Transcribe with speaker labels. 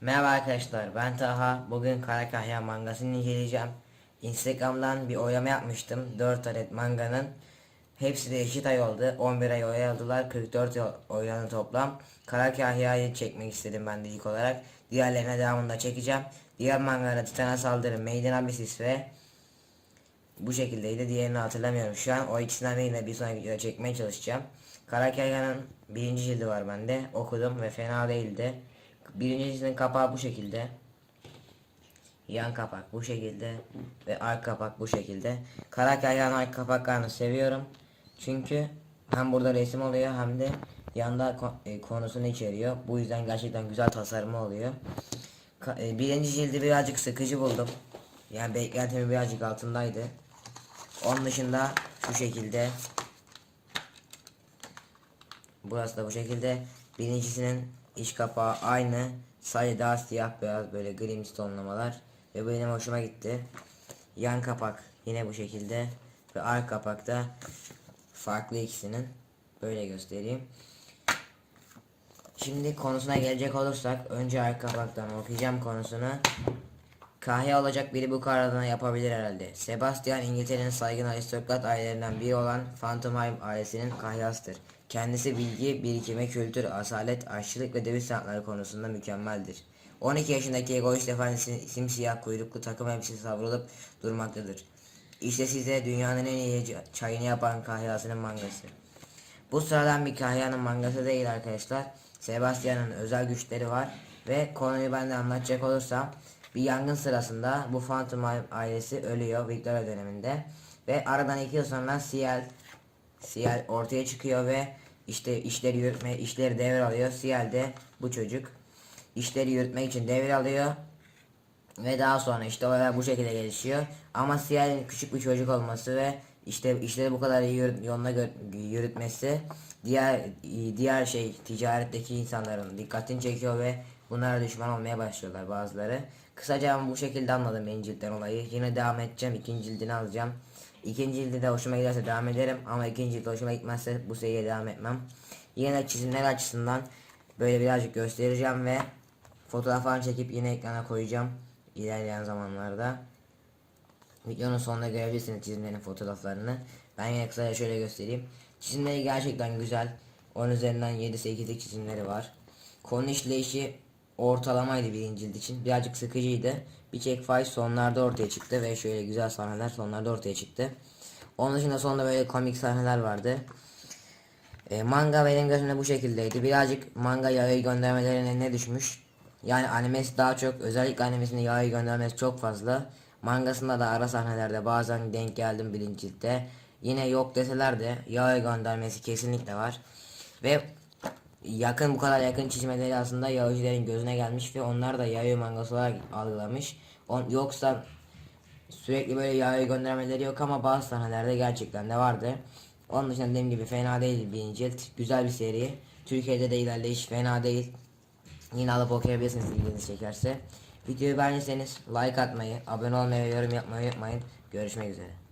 Speaker 1: Merhaba arkadaşlar ben Taha. Bugün Kara Kahya mangasını inceleyeceğim. Instagram'dan bir oylama yapmıştım. 4 adet manganın. Hepsi de eşit ay oldu. 11 ay oy aldılar. 44 oy- oylandı toplam. Kara Kahya'yı çekmek istedim ben de ilk olarak. Diğerlerine devamında çekeceğim. Diğer mangalara Titan'a saldırı, Maiden Abyss ve bu şekildeydi. Diğerini hatırlamıyorum. Şu an o ikisinden birini de bir sonraki videoda çekmeye çalışacağım. Karakyaya'nın birinci cildi var bende. Okudum ve fena değildi. Birinci cildin kapağı bu şekilde. Yan kapak bu şekilde. Ve arka kapak bu şekilde. Karakyaya'nın arka kapaklarını seviyorum. Çünkü hem burada resim oluyor hem de yanda e, konusunu içeriyor. Bu yüzden gerçekten güzel tasarımı oluyor. E, birinci cildi birazcık sıkıcı buldum. Yani beklentimin birazcık altındaydı. Onun dışında şu şekilde Burası da bu şekilde. Birincisinin iç kapağı aynı. Sadece daha siyah beyaz böyle grim tonlamalar. Ve bu benim hoşuma gitti. Yan kapak yine bu şekilde. Ve arka kapakta farklı ikisinin. Böyle göstereyim. Şimdi konusuna gelecek olursak önce arka kapaktan okuyacağım konusunu. Kahya olacak biri bu kararını yapabilir herhalde. Sebastian İngiltere'nin saygın aristokrat ailelerinden biri olan Phantomheim ailesinin kahyasıdır. Kendisi bilgi, birikimi, kültür, asalet, aşçılık ve dövüş sanatları konusunda mükemmeldir. 12 yaşındaki egoist efendisi simsiyah kuyruklu takım elbisesi savrulup durmaktadır. İşte size dünyanın en iyi çayını yapan kahyasının mangası. Bu sıradan bir kahyanın mangası değil arkadaşlar. Sebastian'ın özel güçleri var ve konuyu ben de anlatacak olursam bir yangın sırasında bu Phantom ailesi ölüyor Victoria döneminde ve aradan iki yıl sonra Ciel Ciel ortaya çıkıyor ve işte işleri yürütme işleri devralıyor. Ciel de bu çocuk işleri yürütmek için devralıyor ve daha sonra işte olaylar bu şekilde gelişiyor. Ama Ciel'in küçük bir çocuk olması ve işte işleri bu kadar iyi yürüt- yoluna yürütmesi diğer diğer şey ticaretteki insanların dikkatini çekiyor ve bunlara düşman olmaya başlıyorlar bazıları. Kısaca ben bu şekilde anladım birinci ciltten olayı. Yine devam edeceğim. ikinci cildini alacağım. İkinci cildi de hoşuma giderse devam ederim ama ikinci cilt hoşuma gitmezse bu seriye devam etmem. Yine çizimler açısından böyle birazcık göstereceğim ve fotoğraflarını çekip yine ekrana koyacağım ilerleyen zamanlarda. Videonun sonunda görebilirsiniz çizimlerin fotoğraflarını. Ben yine kısaca şöyle göstereyim. Çizimleri gerçekten güzel. 10 üzerinden 7-8'lik çizimleri var. Konu işleyişi ortalamaydı birinci cilt için. Birazcık sıkıcıydı. Bir check fight sonlarda ortaya çıktı ve şöyle güzel sahneler sonlarda ortaya çıktı. Onun dışında sonunda böyle komik sahneler vardı. E, manga benim gözümde bu şekildeydi. Birazcık manga yağı göndermelerine ne düşmüş. Yani animesi daha çok özellikle animesinde yağı göndermesi çok fazla. Mangasında da ara sahnelerde bazen denk geldim birinci ciltte. Yine yok deseler de yağı göndermesi kesinlikle var. Ve yakın bu kadar yakın çizmeleri aslında Yahudilerin gözüne gelmiş ve onlar da yağı mangası olarak algılamış. On, yoksa Sürekli böyle yağı göndermeleri yok ama bazı sahnelerde gerçekten de vardı. Onun dışında dediğim gibi fena değil birinci cilt. Güzel bir seri. Türkiye'de de ilerleyiş fena değil. Yine alıp okuyabilirsiniz ilginizi çekerse. Videoyu beğendiyseniz like atmayı, abone olmayı ve yorum yapmayı unutmayın. Görüşmek üzere.